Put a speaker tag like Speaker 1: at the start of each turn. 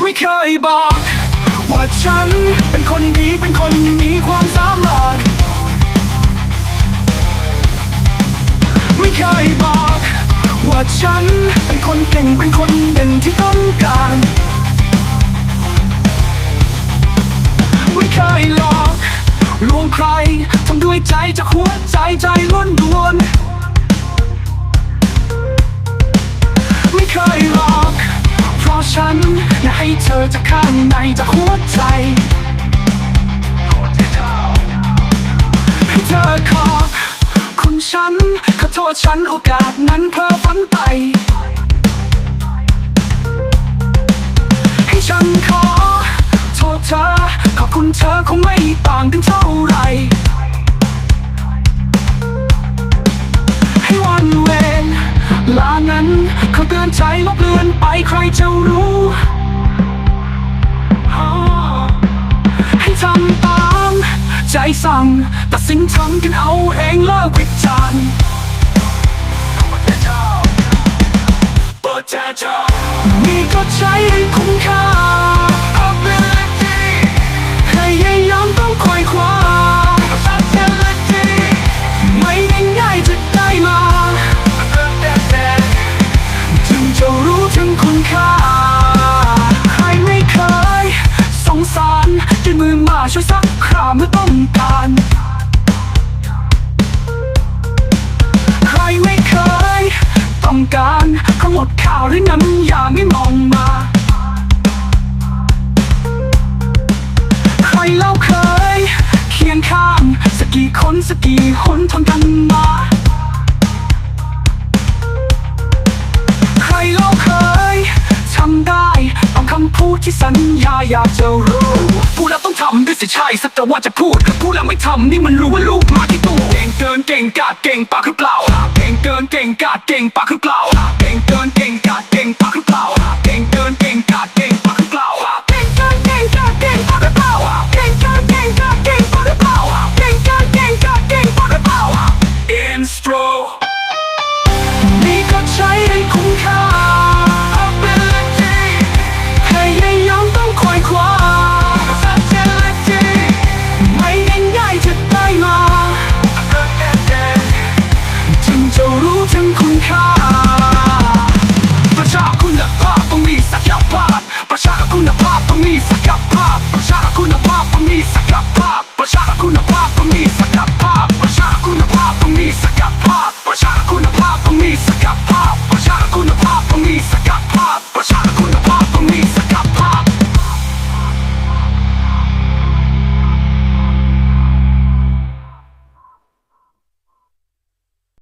Speaker 1: ไม่เคยบอก ว่าฉันเป็นคนดีเป็นคนมีความสามารถไม่เคยบอก ว่าฉันเป็นคนเก่งเป็น ใจจากหัวใจใจล้วนดวนไม่เคยหลอก เพราะฉันอยากให้เธอจากข้างในจากหัวใจ ให้เธอขอบคุณฉัน ขอโทษฉันโอกาสนั้นเพ้อฝันไป ให้ฉันขอโทษเธอ ขอบคุณเธอคงไม่ต่างกันเท่าไหร สั่งตัดสินทำกันเอาเองเลิกวิจารณ์ การทั้งหมดข่าวหรือน้ำยาไม่มองมา ใครเล่าเคย เคียงข้างสักกี่คนสักกี่หนทนกันมา ใครเล่าเคยทำได้ตองคำพูดที่สัญญาอยากจะรู้พูดแล้วต้องทำด้วยสิใช่สักแต่ว่าจะพูดพูดแล้วไม่ทำนี่มันรู้ว่าลูกมาที่ตู้เก่งเกินเก่งกาดเก่งปากหรือเปล่า เก่งเกินเก่งกาดเก่งปากหรือเปล่า จะรู้ถึงคุณค่า